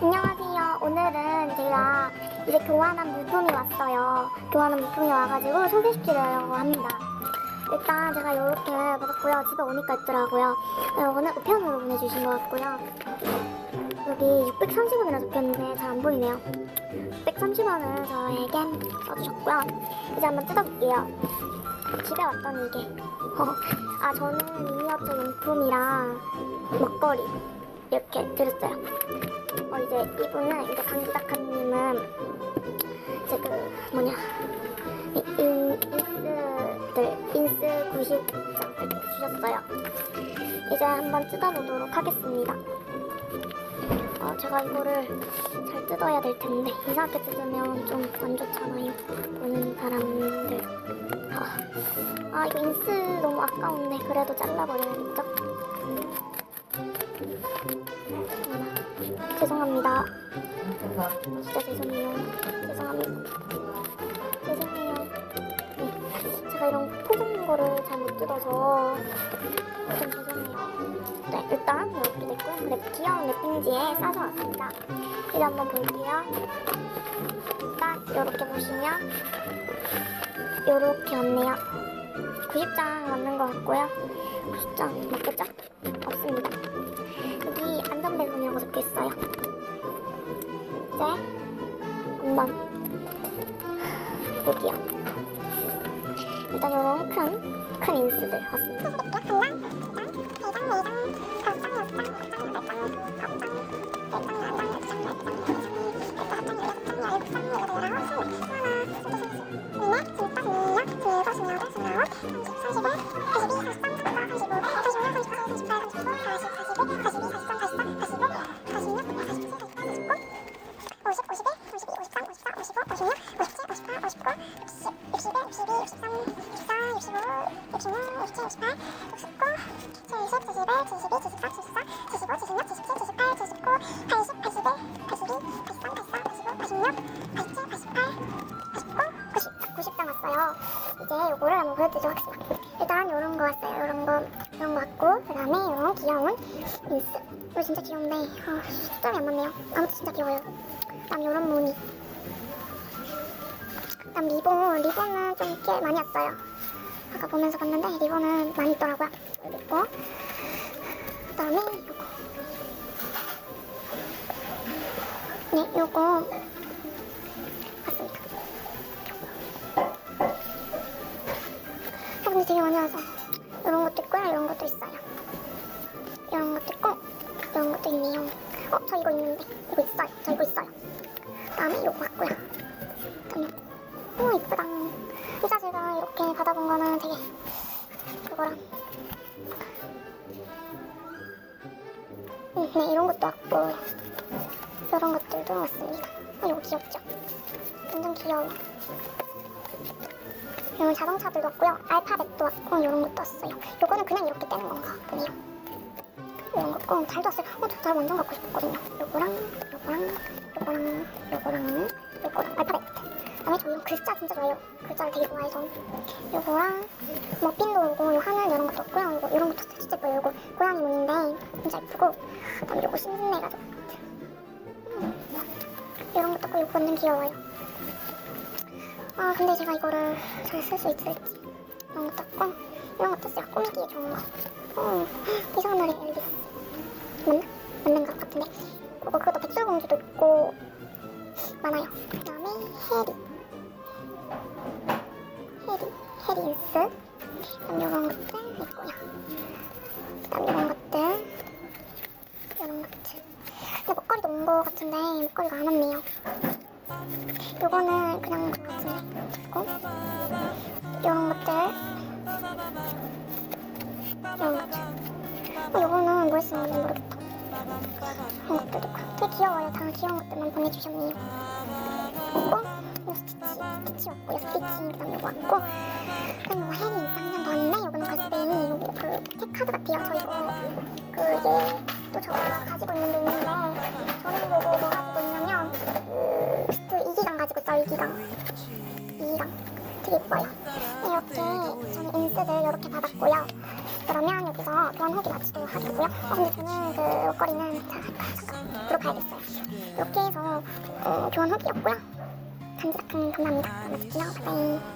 안녕하세요. 오늘은 제가 이제 교환한 물품이 왔어요. 교환한 물품이 와가지고 소개시키려고 합니다. 일단 제가 이렇게 받았고요. 집에 오니까 있더라고요. 이거는 우편으로 보내주신 것 같고요. 여기 630원이라 적혀있는데 잘 안 보이네요. 630원을 저에게 써주셨고요. 이제 한번 뜯어볼게요. 집에 왔더니 이게 어, 아 저는 미니어처 용품이랑 먹거리 이렇게 드렸어요. 어 이제 이분은 이제 강기작가님은 이제 그 뭐냐 이- 인, 인스들 인스 90장 이렇게 주셨어요. 이제 한번 뜯어보도록 하겠습니다. 어 제가 이거를 잘 뜯어야 될 텐데 이상하게 뜯으면 좀 안 좋잖아요. 보는 사람들. 아, 아 이거 인스 너무 아까운데 그래도 잘라버려야겠죠? 진짜 죄송해요. 죄송합니다. 죄송해요. 네, 제가 이런 포장 거를 잘 못 뜯어서 좀 죄송해요. 네, 일단 이렇게 됐고요. 랩, 귀여운 랩핑지에 싸서 왔습니다. 이제 한번 볼게요. 딱 이렇게 보시면 이렇게 왔네요. 90장 맞는 것 같고요. 90장 맞겠죠? 없습니다. 이제 한번 볼게요. 일단 이런 큰, 큰 인스들 왔습니다. 이제 요거를 한번 보여드리도록 하겠습니다. 일단 요런 거 왔어요. 요런 거, 요런 거 왔고, 그 다음에 요런 귀여운 인스. 이거 진짜 귀여운데, 아, 숫점이 안 맞네요. 아무튼 진짜 귀여워요. 그 다음 요런 무늬. 그 다음 리본. 리본은 좀 꽤 많이 왔어요. 아까 보면서 봤는데, 리본은 많이 있더라고요. 여기 있고. 그 다음에 요거. 네, 요거. 왔습니다. 어, 근데 되게 많이 와서 이런 것도 있고요 이런 것도 있어요 이런 것도 있고 이런 것도 있네요 어 저 이거 있는데 이거 있어요 저 이거 있어요 다음에 이거 왔고요 그다음에 오 이쁘다 진짜 제가 이렇게 받아본 거는 되게 그거랑 음, 네 이런 것도 왔고 이런 것들도 왔습니다 어 이거 귀엽죠 완전 귀여워 이런 자동차들도 왔고요. 알파벳도 왔고 이런 것도 왔어요. 요거는 그냥 이렇게 떼는 건가 보네요. 이런 거고 달도 왔어요. 어, 저달 완전 갖고 싶었거든요. 요거랑 요거랑 요거랑 요거랑 요거랑 알파벳. 저 이런 글자 진짜 좋아해요. 글자를 되게 좋아해서 요거랑 머핀도 오고 요 하늘 이런 것도 왔고요. 요거 이런 것도. 진짜 예뻐요. 요거 고양이 무늬인데 진짜 예쁘고 그다음에 요거 신순내 가족. 이런 것도 있고 요거 완전 귀여워요. 아 근데 제가 이거를 잘 쓸 수 있을지 이런 것도 없고 이런 것도 있어요 꾸미기에 좋은 거 어, 이상한 노래 엘비스 맞나? 맞는 것 같은데 그거 그것도 백설공주도 있고 많아요 그 다음에 해리 이런 것들 있고요. 이런 것들. 이런 것들. 근데 목걸이도 온 거 같은데 목걸이가 안 왔네요. 요거는 그냥 것 같은데. 있고 이런 것들. 이런 것들. 어, 요거는 뭘 쓰는 건지 모르겠다. 이런 것들도 있고. 되게 귀여워요. 다 귀여운 것들만 보내주셨네요. 그리고 요 스티치 스티치 왔고요 스티치 그 다음 요거 왔고 그다음 요 2기강 가지고 있어요 2기강 2기강 되게 예뻐요 이렇게 저는 인스를 이렇게 받았고요 그러면 여기서 교환 후기 마치도록 하겠고요 어 근데 저는 그 목걸이는 자, 잠깐, 잠깐. 가야겠어요. 이렇게 해서 어, 교환 후기였고요. 간지락한 감사합니다. 맛있게요. 바이.